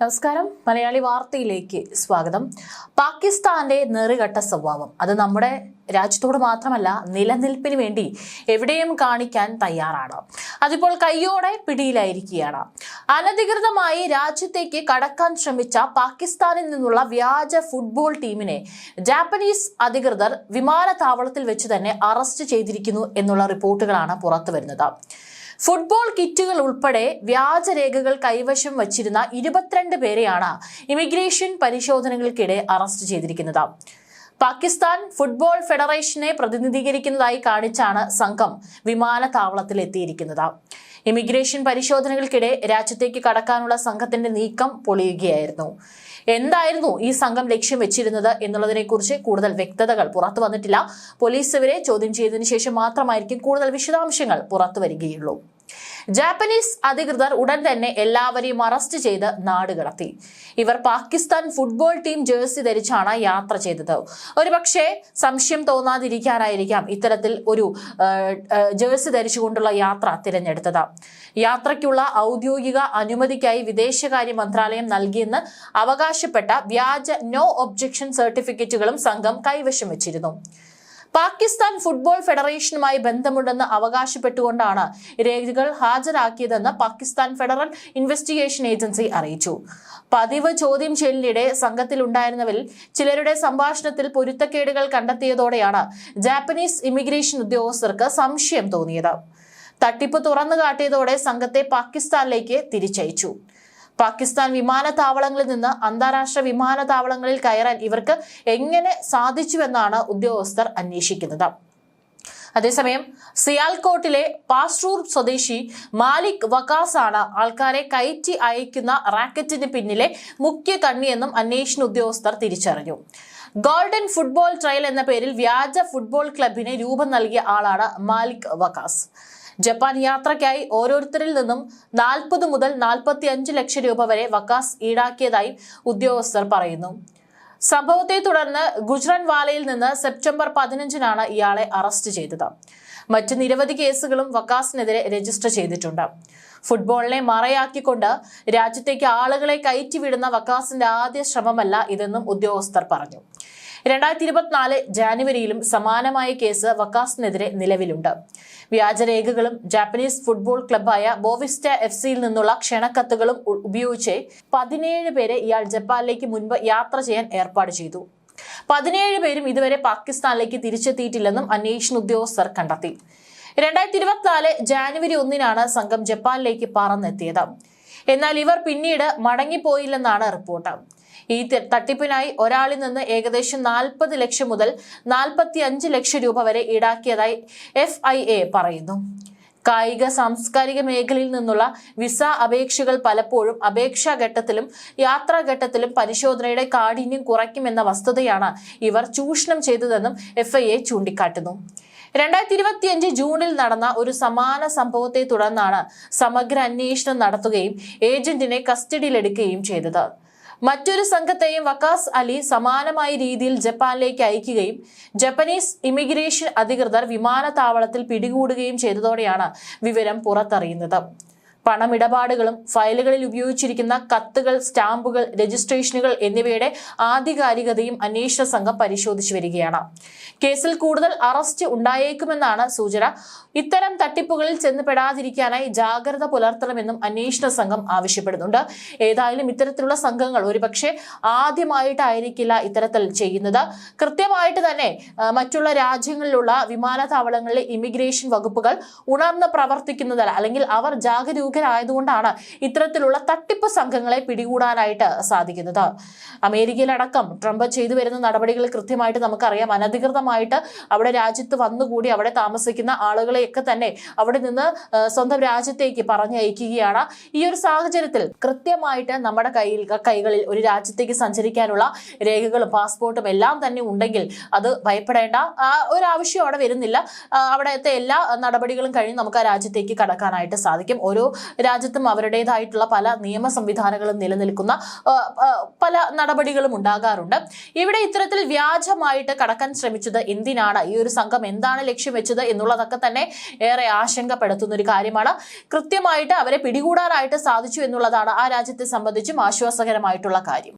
നമസ്കാരം. മലയാളി വാർത്തയിലേക്ക് സ്വാഗതം. പാകിസ്ഥാന്റെ നെറുകെട്ട സ്വഭാവം. അത് നമ്മുടെ രാജ്യത്തോട് മാത്രമല്ല നിലനിൽപ്പിന് വേണ്ടി എവിടെയും കാണിക്കാൻ തയ്യാറാണ്. അതിപ്പോൾ കയ്യോടെ പിടിയിലായിരിക്കുകയാണ്. അനധികൃതമായി രാജ്യത്തേക്ക് കടക്കാൻ ശ്രമിച്ച പാകിസ്ഥാനിൽ നിന്നുള്ള വ്യാജ ഫുട്ബോൾ ടീമിനെ ജാപ്പനീസ് അധികൃതർ വിമാനത്താവളത്തിൽ വെച്ച് തന്നെ അറസ്റ്റ് ചെയ്തിരിക്കുന്നു എന്നുള്ള റിപ്പോർട്ടുകളാണ് പുറത്തുവരുന്നത്. ഫുട്ബോൾ കിറ്റുകൾ ഉൾപ്പെടെ വ്യാജരേഖകൾ കൈവശം വച്ചിരുന്ന ഇരുപത്തിരണ്ട് പേരെയാണ് ഇമിഗ്രേഷൻ പരിശോധനകൾക്കിടെ അറസ്റ്റ് ചെയ്തിരിക്കുന്നത്. പാകിസ്ഥാൻ ഫുട്ബോൾ ഫെഡറേഷനെ പ്രതിനിധീകരിക്കുന്നതായി കാണിച്ചാണ് സംഘം വിമാനത്താവളത്തിൽ എത്തിയിരിക്കുന്നത്. ഇമിഗ്രേഷൻ പരിശോധനകൾക്കിടെ രാജ്യത്തേക്ക് കടക്കാനുള്ള സംഘത്തിന്റെ നീക്കം പൊളിയുകയായിരുന്നു. എന്തായിരുന്നു ഈ സംഘം ലക്ഷ്യം വെച്ചിരുന്നത് എന്നുള്ളതിനെക്കുറിച്ച് കൂടുതൽ വ്യക്തതകൾ പുറത്തു വന്നിട്ടില്ല. പോലീസ് ഇവരെ ചോദ്യം ചെയ്തതിനു ശേഷം മാത്രമായിരിക്കും കൂടുതൽ വിശദാംശങ്ങൾ പുറത്തു വരികയുള്ളൂ. ജാപ്പനീസ് അധികൃതർ ഉടൻ തന്നെ എല്ലാവരെയും അറസ്റ്റ് ചെയ്ത് നാട് കടത്തി. ഇവർ പാകിസ്ഥാൻ ഫുട്ബോൾ ടീം ജേഴ്സി ധരിച്ചാണ് യാത്ര ചെയ്തത്. ഒരുപക്ഷെ സംശയം തോന്നാതിരിക്കാനായിരിക്കാം ഇത്തരത്തിൽ ഒരു ജേഴ്സി ധരിച്ചുകൊണ്ടുള്ള യാത്ര തിരഞ്ഞെടുത്തത്. യാത്രയ്ക്കുള്ള ഔദ്യോഗിക അനുമതിക്കായി വിദേശകാര്യ മന്ത്രാലയം നൽകിയെന്ന് അവകാശപ്പെട്ട വ്യാജ നോ ഒബ്ജക്ഷൻ സർട്ടിഫിക്കറ്റുകളും സംഘം കൈവശം വെച്ചിരുന്നു. പാകിസ്ഥാൻ ഫുട്ബോൾ ഫെഡറേഷനുമായി ബന്ധമുണ്ടെന്ന് അവകാശപ്പെട്ടുകൊണ്ടാണ് രേഖകൾ ഹാജരാക്കിയതെന്ന് പാകിസ്ഥാൻ ഫെഡറൽ ഇൻവെസ്റ്റിഗേഷൻ ഏജൻസി അറിയിച്ചു. പതിവ് ചോദ്യം ചെയ്യലിനിടെ സംഘത്തിലുണ്ടായിരുന്നവരിൽ ചിലരുടെ സംഭാഷണത്തിൽ പൊരുത്തക്കേടുകൾ കണ്ടെത്തിയതോടെയാണ് ജാപ്പനീസ് ഇമിഗ്രേഷൻ ഉദ്യോഗസ്ഥർക്ക് സംശയം തോന്നിയത്. തട്ടിപ്പ് തുറന്നു കാട്ടിയതോടെ സംഘത്തെ പാകിസ്ഥാനിലേക്ക് തിരിച്ചയച്ചു. പാകിസ്ഥാൻ വിമാനത്താവളങ്ങളിൽ നിന്ന് അന്താരാഷ്ട്ര വിമാനത്താവളങ്ങളിൽ കയറാൻ ഇവർക്ക് എങ്ങനെ സാധിച്ചുവെന്നാണ് ഉദ്യോഗസ്ഥർ അന്വേഷിക്കുന്നത്. അതേസമയം സിയാൽകോട്ടിലെ പാസ്ട്രൂർ സ്വദേശി മാലിക് വക്കാസ് ആണ് ആൾക്കാരെ കയറ്റി അയക്കുന്ന റാക്കറ്റിന് പിന്നിലെ മുഖ്യ കണ്ണിയെന്നും അന്വേഷണ ഉദ്യോഗസ്ഥർ തിരിച്ചറിഞ്ഞു. ഗോൾഡൻ ഫുട്ബോൾ ട്രയൽ എന്ന പേരിൽ വ്യാജ ഫുട്ബോൾ ക്ലബിന് രൂപം നൽകിയ ആളാണ് മാലിക് വക്കാസ് ജപ്പാൻ യാത്രയ്ക്കായി ഓരോരുത്തരിൽ നിന്നും നാൽപ്പത് മുതൽ നാൽപ്പത്തി അഞ്ച് ലക്ഷം രൂപ വരെ വക്കാസ് ഈടാക്കിയതായി ഉദ്യോഗസ്ഥർ പറയുന്നു. സംഭവത്തെ തുടർന്ന് ഗുജ്റൻവാലയിൽ നിന്ന് സെപ്റ്റംബർ പതിനഞ്ചിനാണ് ഇയാളെ അറസ്റ്റ് ചെയ്തത്. മറ്റ് നിരവധി കേസുകളും വക്കാസിനെതിരെ രജിസ്റ്റർ ചെയ്തിട്ടുണ്ട്. ഫുട്ബോളിനെ മറയാക്കിക്കൊണ്ട് രാജ്യത്തേക്ക് ആളുകളെ കയറ്റിവിടുന്ന വക്കാസിന്റെ ആദ്യ ശ്രമമല്ല ഇതെന്നും ഉദ്യോഗസ്ഥർ പറഞ്ഞു. രണ്ടായിരത്തി ഇരുപത്തിനാല് ജാനുവരിയിലും സമാനമായ കേസ് വക്കാസിനെതിരെ നിലവിലുണ്ട്. വ്യാജരേഖകളും ജാപ്പനീസ് ഫുട്ബോൾ ക്ലബായ ബോവിസ്റ്റ എഫ് സിയിൽ നിന്നുള്ള ക്ഷണക്കത്തുകളും ഉപയോഗിച്ച് പതിനേഴ് പേരെ ഇയാൾ ജപ്പാനിലേക്ക് മുൻപ് യാത്ര ചെയ്യാൻ ഏർപ്പാട് ചെയ്തു. പതിനേഴ് പേരും ഇതുവരെ പാകിസ്ഥാനിലേക്ക് തിരിച്ചെത്തിയിട്ടില്ലെന്നും അന്വേഷണ ഉദ്യോഗസ്ഥർ കണ്ടെത്തി. രണ്ടായിരത്തി ഇരുപത്തിനാല് ജാനുവരി ഒന്നിനാണ് സംഘം ജപ്പാനിലേക്ക് പറന്നെത്തിയത്. എന്നാൽ ഇവർ പിന്നീട് മടങ്ങിപ്പോയില്ലെന്നാണ് റിപ്പോർട്ട്. ഈ തട്ടിപ്പിനായി ഒരാളിൽ നിന്ന് ഏകദേശം നാൽപ്പത് ലക്ഷം മുതൽ നാൽപ്പത്തി അഞ്ച് ലക്ഷം രൂപ വരെ ഈടാക്കിയതായി എഫ് ഐ എ പറയുന്നു. കായിക സാംസ്കാരിക മേഖലയിൽ നിന്നുള്ള വിസ അപേക്ഷകൾ പലപ്പോഴും അപേക്ഷാ ഘട്ടത്തിലും യാത്രാഘട്ടത്തിലും പരിശോധനയുടെ കാഠിന്യം കുറയ്ക്കുമെന്ന വസ്തുതയാണ് ഇവർ ചൂഷണം ചെയ്തതെന്നും എഫ് ചൂണ്ടിക്കാട്ടുന്നു. രണ്ടായിരത്തി ജൂണിൽ നടന്ന ഒരു സമാന സംഭവത്തെ തുടർന്നാണ് സമഗ്ര അന്വേഷണം നടത്തുകയും ഏജന്റിനെ കസ്റ്റഡിയിലെടുക്കുകയും ചെയ്തത്. മറ്റൊരു സംഘത്തെയും വക്കാസ് അലി സമാനമായ രീതിയിൽ ജപ്പാനിലേക്ക് അയക്കുകയും ജപ്പനീസ് ഇമിഗ്രേഷൻ അധികൃതർ വിമാനത്താവളത്തിൽ പിടികൂടുകയും ചെയ്തതോടെയാണ് വിവരം പുറത്തറിയുന്നത്. പണമിടപാടുകളും ഫയലുകളിൽ ഉപയോഗിച്ചിരിക്കുന്ന കത്തുകൾ സ്റ്റാമ്പുകൾ രജിസ്ട്രേഷനുകൾ എന്നിവയുടെ ആധികാരികതയും അന്വേഷണ സംഘം പരിശോധിച്ചു വരികയാണ്. കേസിൽ കൂടുതൽ അറസ്റ്റ് ഉണ്ടായേക്കുമെന്നാണ് സൂചന. ഇത്തരം തട്ടിപ്പുകളിൽ ചെന്നുപെടാതിരിക്കാനായി ജാഗ്രത പുലർത്തണമെന്നും അന്വേഷണ സംഘം ആവശ്യപ്പെടുന്നുണ്ട്. ഏതായാലും ഇത്തരത്തിലുള്ള സംഘങ്ങൾ ഒരുപക്ഷെ ആദ്യമായിട്ടായിരിക്കില്ല ഇത്തരത്തിൽ ചെയ്യുന്നത്. കൃത്യമായിട്ട് തന്നെ മറ്റുള്ള രാജ്യങ്ങളിലുള്ള വിമാനത്താവളങ്ങളിലെ ഇമിഗ്രേഷൻ വകുപ്പുകൾ ഉണർന്ന് പ്രവർത്തിക്കുന്നതല്ല അല്ലെങ്കിൽ അവർ ജാഗരൂകരായതുകൊണ്ടാണ് ഇത്തരത്തിലുള്ള തട്ടിപ്പ് സംഘങ്ങളെ പിടികൂടാനായിട്ട് സാധിക്കുന്നത്. അമേരിക്കയിലടക്കം ട്രംപ് ചെയ്തു വരുന്ന നടപടികൾ കൃത്യമായിട്ട് നമുക്കറിയാം. അനധികൃതമായിട്ട് അവിടെ രാജ്യത്ത് വന്നുകൂടി അവിടെ താമസിക്കുന്ന ആളുകളെയൊക്കെ തന്നെ അവിടെ നിന്ന് സ്വന്തം രാജ്യത്തേക്ക് പറഞ്ഞയക്കുകയാണ്. ഈ ഒരു സാഹചര്യത്തിൽ കൃത്യമായിട്ട് നമ്മുടെ കയ്യിൽ കൈകളിൽ ഒരു രാജ്യത്തേക്ക് സഞ്ചരിക്കാനുള്ള രേഖകളും പാസ്പോർട്ടും എല്ലാം തന്നെ ഉണ്ടെങ്കിൽ അത് ഭയപ്പെടേണ്ട. ഒരു ആവശ്യം അവിടെ വരുന്നില്ല. അവിടുത്തെ എല്ലാ നടപടികളും കഴിഞ്ഞ് നമുക്ക് ആ രാജ്യത്തേക്ക് കടക്കാനായിട്ട് സാധിക്കും. ഓരോ രാജ്യത്തും അവരുടേതായിട്ടുള്ള പല നിയമ സംവിധാനങ്ങളും നിലനിൽക്കുന്ന പല നടപടികളും ഉണ്ടാകാറുണ്ട്. ഇവിടെ ഇത്തരത്തിൽ വ്യാജമായിട്ട് കടക്കാൻ ശ്രമിച്ചത് എന്തിനാണ്? ഈ ഒരു സംഘം എന്താണ് ലക്ഷ്യം വെച്ചത് എന്നുള്ളതൊക്കെ തന്നെ ഏറെ ആശങ്കപ്പെടുത്തുന്ന ഒരു കാര്യമാണ്. കൃത്യമായിട്ട് അവരെ പിടികൂടാനായിട്ട് സാധിച്ചു എന്നുള്ളതാണ് ആ രാജ്യത്തെ സംബന്ധിച്ചും ആശ്വാസകരമായിട്ടുള്ള കാര്യം.